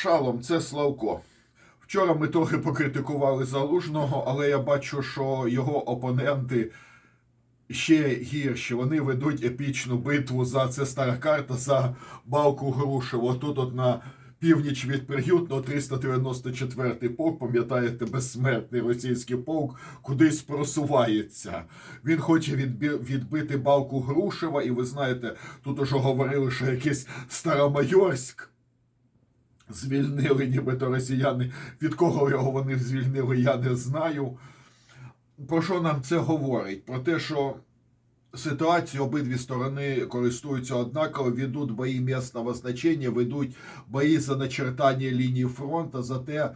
Шалом, це Славко. Вчора ми трохи покритикували залужного, але я бачу, що його опоненти ще гірші. Вони ведуть епічну битву за це стара карта за балку Грушево. Тут от на північ від Пригютного 394-й полк, пам'ятаєте, безсмертний російський полк, кудись просувається. Він хоче відбити балку Грушева, і ви знаєте, тут уже говорили, що якийсь Старомайорськ звільнили нібито росіяни. Від кого його вони звільнили, я не знаю. Про що нам це говорить? Про те, що ситуацію обидві сторони користуються однаково, ведуть бої місцевого значення, ведуть бої за начертання лінії фронту, за те,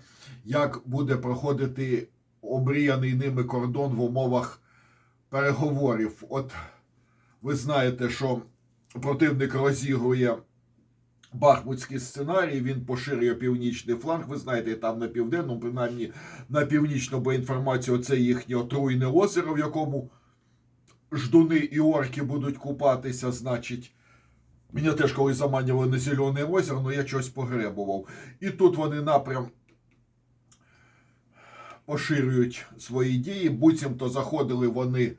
як буде проходити обріяний ними кордон в умовах переговорів. От ви знаєте, що противник розігрує Бахмутський сценарій, він поширює північний фланг. Ви знаєте, там на південному, принаймні на північному, бо інформація це їхнє отруйне озеро, в якому ждуни і орки будуть купатися, значить. Мене теж колись заманювали на зелене озеро, але я щось погребував. І тут вони напрям поширюють свої дії. Буцімто заходили вони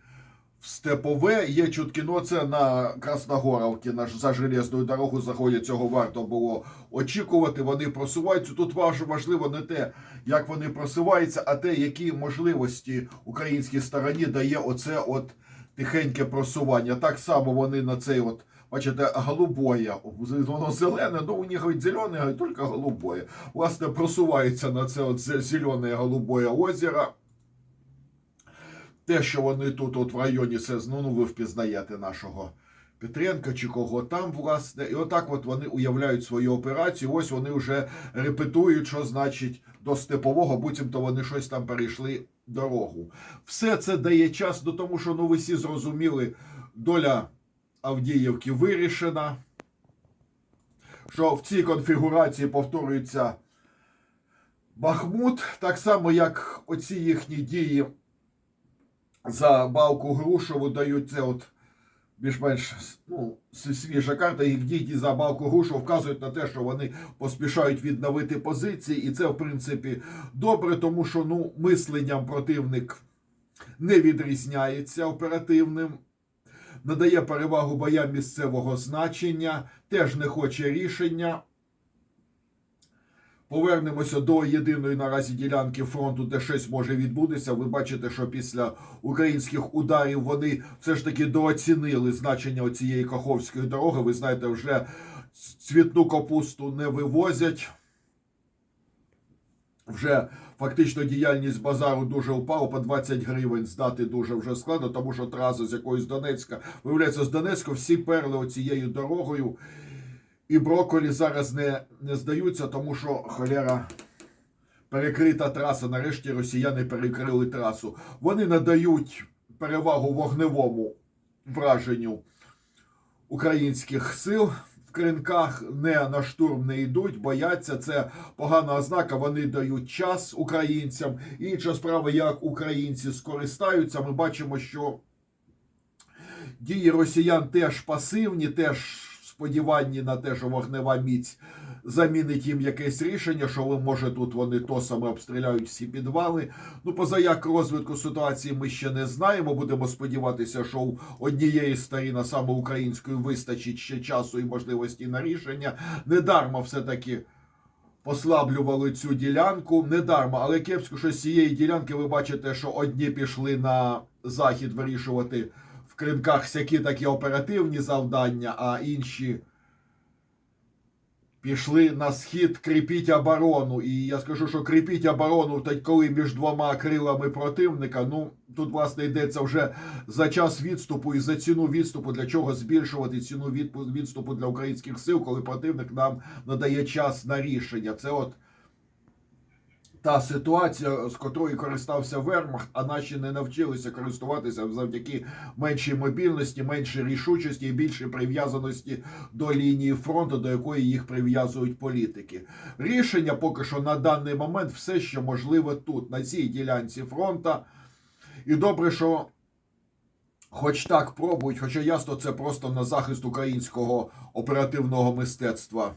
Степове. Є чутки, ну це на Красногоровці, на за железною дорогу заходять, цього варто було очікувати. Вони просуваються. Тут важ- важливо не те, як вони просуваються, а те, які можливості українській стороні дає оце от тихеньке просування. Так само вони на цей от. Бачите, голубоє, воно зелене, ну у них зелене, а тільки голубоє. Власне, просувається на це от зе- зелене голубоє озеро. Те, що вони тут от в районі, це ну, ну ви впізнаєте нашого Петренка чи кого там, власне. І отак от вони уявляють свою операцію. Ось вони вже репетують, що значить до степового, буцімто вони щось там перейшли дорогу. Все це дає час до тому, що ну ви всі зрозуміли, доля Авдіївки вирішена. Що в цій конфігурації повторюється Бахмут, так само, як оці їхні дії за балку Грушеву дають це от більш-менш ну, свіжа карта. Їх дії за балку Грушеву вказують на те, що вони поспішають відновити позиції, і це, в принципі, добре, тому що ну, мисленням противник не відрізняється оперативним. Надає перевагу боям місцевого значення, теж не хоче рішення. Повернемося до єдиної наразі ділянки фронту, де щось може відбутися. Ви бачите, що після українських ударів вони все ж таки дооцінили значення цієї Каховської дороги. Ви знаєте, вже цвітну капусту не вивозять. Вже фактично діяльність базару дуже впала, по 20 гривень здати дуже вже складно, тому що траса з якоїсь Донецька, виявляється, з Донецька всі перли оцією дорогою. І броколі зараз не, не здаються, тому що холера перекрита траса. Нарешті росіяни перекрили трасу. Вони надають перевагу вогневому враженню українських сил в кринках, не на штурм не йдуть, бояться. Це погана ознака. Вони дають час українцям. Інша справа, як українці скористаються, ми бачимо, що дії росіян теж пасивні, теж сподіванні на те, що вогнева міць замінить їм якесь рішення, що ви, може тут вони тосами обстріляють всі підвали. Ну, поза як розвитку ситуації ми ще не знаємо. Будемо сподіватися, що у однієї сторін, а саме української, вистачить ще часу і можливості на рішення. Недарма все-таки послаблювали цю ділянку. Недарма, але кепсько, що з цієї ділянки ви бачите, що одні пішли на захід вирішувати в кринках всякі такі оперативні завдання, а інші пішли на схід кріпіть оборону. І я скажу, що кріпіть оборону, тоді коли між двома крилами противника. Ну тут власне йдеться вже за час відступу і за ціну відступу, для чого збільшувати ціну відступу для українських сил, коли противник нам надає час на рішення. Це от та ситуація, з котрої користався Вермахт, а наші не навчилися користуватися завдяки меншій мобільності, меншій рішучості і більшій прив'язаності до лінії фронту, до якої їх прив'язують політики. Рішення поки що на даний момент все, що можливе тут, на цій ділянці фронта. І добре, що хоч так пробують, хоча ясно, це просто на захист українського оперативного мистецтва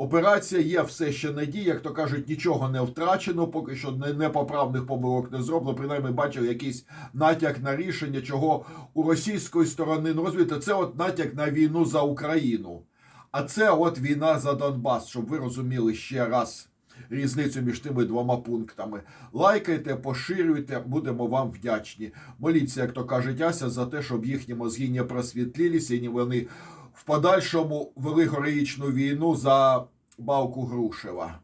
Операція є все ще надія, як то кажуть, нічого не втрачено, поки що непоправних помилок не зроблено. Принаймні бачив якийсь натяк на рішення, чого у російської сторони не розвито. Це от натяк на війну за Україну. А це от війна за Донбас, щоб ви розуміли ще раз різницю між тими двома пунктами. Лайкайте, поширюйте, будемо вам вдячні. Моліться, як то каже Ася, за те, щоб їхні мозги не просвітлілися і вони в подальшому вели війну за балку Грушева.